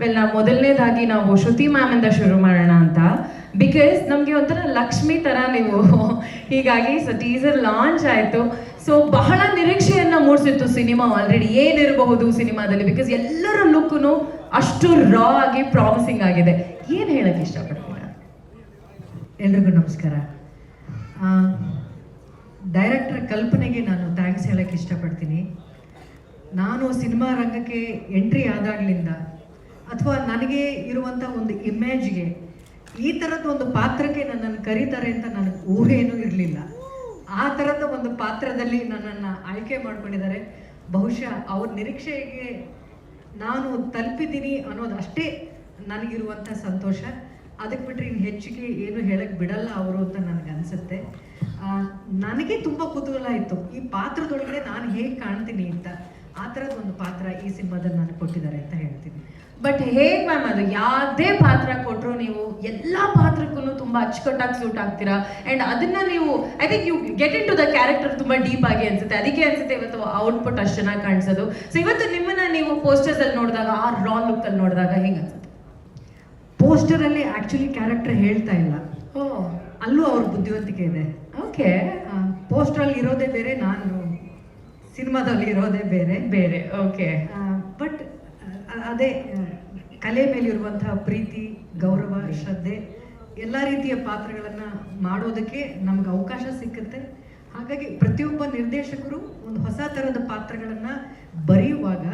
Well ನಾವು ಮೊದಲನೇದಾಗಿ ನಾವು ಶ್ರುತಿ ಮ್ಯಾಮ್ ಇಂದ ಶುರು ಮಾಡೋಣ ಅಂತ. ಬಿಕಾಸ್ ನಮಗೆ ಒಂಥರ ಲಕ್ಷ್ಮಿ ತರ ನೀವು ಹೀಗಾಗಿ ಸೊ ಟೀಸರ್ ಲಾಂಚ್ ಆಯ್ತು. ಸೊ ಬಹಳ ನಿರೀಕ್ಷೆಯನ್ನ ಮೂಡಿಸಿತ್ತು ಸಿನಿಮಾ ಆಲ್ರೆಡಿ ಏನಿರಬಹುದು ಸಿನಿಮಾದಲ್ಲಿ? ಬಿಕಾಸ್ ಎಲ್ಲರ ಲುಕ್ನು ಅಷ್ಟು ರಾ ಆಗಿ ಪ್ರಾಮಿಸಿಂಗ್ ಆಗಿದೆ. ಏನ್ ಹೇಳಕ್ ಇಷ್ಟಪಡ್ತೀರಾ? ಎಲ್ರಿಗೂ ನಮಸ್ಕಾರ. ಡೈರೆಕ್ಟರ್ ಕಲ್ಪನೆಗೆ ನಾನು ಥ್ಯಾಂಕ್ಸ್ ಹೇಳಕ್ಕೆ ಇಷ್ಟಪಡ್ತೀನಿ. ನಾನು ಸಿನಿಮಾ ರಂಗಕ್ಕೆ ಎಂಟ್ರಿ ಆದಾಗಲಿಂದ ಅಥವಾ ನನಗೆ ಇರುವಂಥ ಒಂದು ಇಮೇಜ್ಗೆ ಈ ಥರದ ಒಂದು ಪಾತ್ರಕ್ಕೆ ನನ್ನನ್ನು ಕರೀತಾರೆ ಅಂತ ನನಗೆ ಊಹೆಯೂ ಇರಲಿಲ್ಲ. ಆ ಥರದ ಒಂದು ಪಾತ್ರದಲ್ಲಿ ನನ್ನನ್ನು ಆಯ್ಕೆ ಮಾಡ್ಕೊಂಡಿದ್ದಾರೆ. ಬಹುಶಃ ಅವ್ರ ನಿರೀಕ್ಷೆಗೆ ನಾನು ತಲುಪಿದ್ದೀನಿ ಅನ್ನೋದು ಅಷ್ಟೇ ನನಗಿರುವಂಥ ಸಂತೋಷ. ಅದಕ್ಕೆ ಬಿಟ್ಟರೆ ಇನ್ನು ಹೆಚ್ಚಿಗೆ ಏನು ಹೇಳಕ್ಕೆ ಬಿಡಲ್ಲ ಅವರು ಅಂತ ನನಗೆ ಅನಿಸುತ್ತೆ. ನನಗೆ ತುಂಬ ಕುತೂಹಲ ಇತ್ತು. ಈ ಪಾತ್ರದೊಳಗಡೆ ನಾನು ಹೇಗೆ ಕಾಣ್ತೀನಿ ಅಂತ. ಆ ಥರದ ಒಂದು ಪಾತ್ರ ಈ ಸಿನಿಮಾದಲ್ಲಿ ನಾನು ಕೊಟ್ಟಿದ್ದಾರೆ ಅಂತ ಹೇಳ್ತೀನಿ. ಬಟ್ ಹೇಗ್ ಮ್ಯಾಮ್ ಅದು? ಯಾವುದೇ ಪಾತ್ರ ಕೊಟ್ಟರು ನೀವು ಎಲ್ಲಾ ಪಾತ್ರಕ್ಕೂ ತುಂಬಾ ಅಚ್ಚುಕಟ್ಟಾಗಿ ಸೂಟ್ ಆಗ್ತೀರಾ? ಅಂಡ್ ಅದನ್ನ ನೀವು I think you get in to the character ತುಂಬಾ ಡೀಪ್ ಆಗಿ ಅನ್ಸುತ್ತೆ. ಅದಕ್ಕೆ ಅನ್ಸುತ್ತೆ ಇವತ್ತು ಔಟ್ಪುಟ್ ಅಷ್ಟು ಚೆನ್ನಾಗಿ ಕಾಣಿಸೋದು. ಸೊ ಇವತ್ತು ನಿಮ್ಮನ್ನ ನೀವು ಪೋಸ್ಟರ್ಸಲ್ಲಿ ನೋಡಿದಾಗ ಆ ರಾ ಲುಕ್ ಅಲ್ಲಿ ನೋಡಿದಾಗ ಹೆಂಗ್ ಅನ್ಸುತ್ತೆ? ಪೋಸ್ಟರಲ್ಲಿ ಆ್ಯಕ್ಚುಲಿ ಕ್ಯಾರೆಕ್ಟರ್ ಹೇಳ್ತಾ ಇಲ್ಲ. ಓ. ಅಲ್ಲೂ ಅವ್ರ ಬುದ್ಧಿವಂತಿಕೆ ಇದೆ. ಓಕೆ ಪೋಸ್ಟ್ರಲ್ಲಿ ಇರೋದೇ ಬೇರೆ ನಾನು ಸಿನಿಮಾದಲ್ಲಿ ಇರೋದೇ ಬೇರೆ. ಬೇರೆ ಓಕೆ. ಬಟ್ ಅದೇ ಕಲೆ ಕಲೆ ಮೇಲಿರುವಂತಹ ಪ್ರೀತಿ ಗೌರವ ಶ್ರದ್ಧೆ ಎಲ್ಲ ರೀತಿಯ ಪಾತ್ರಗಳನ್ನು ಮಾಡೋದಕ್ಕೆ ನಮ್ಗೆ ಅವಕಾಶ ಸಿಕ್ಕುತ್ತೆ. ಹಾಗಾಗಿ ಪ್ರತಿಯೊಬ್ಬ ನಿರ್ದೇಶಕರು ಒಂದು ಹೊಸ ಥರದ ಪಾತ್ರಗಳನ್ನ ಬರೆಯುವಾಗ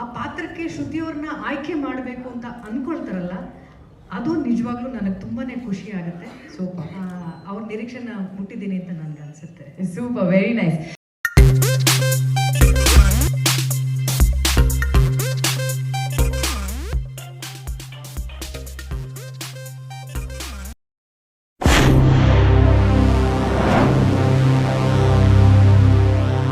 ಆ ಪಾತ್ರಕ್ಕೆ ಶ್ರುತಿಯವ್ರನ್ನ ಆಯ್ಕೆ ಮಾಡಬೇಕು ಅಂತ ಅಂದ್ಕೊಳ್ತಾರಲ್ಲ ಅದು ನಿಜವಾಗ್ಲೂ ನನಗೆ ತುಂಬಾ ಖುಷಿ ಆಗುತ್ತೆ. ಸೊ ಅವ್ರ ನಿರೀಕ್ಷೆನ ಮುಟ್ಟಿದ್ದೀನಿ ಅಂತ ನನಗೆ ಅನಿಸುತ್ತೆ ಸೂಪರ್ ವೆರಿ ನೈಸ್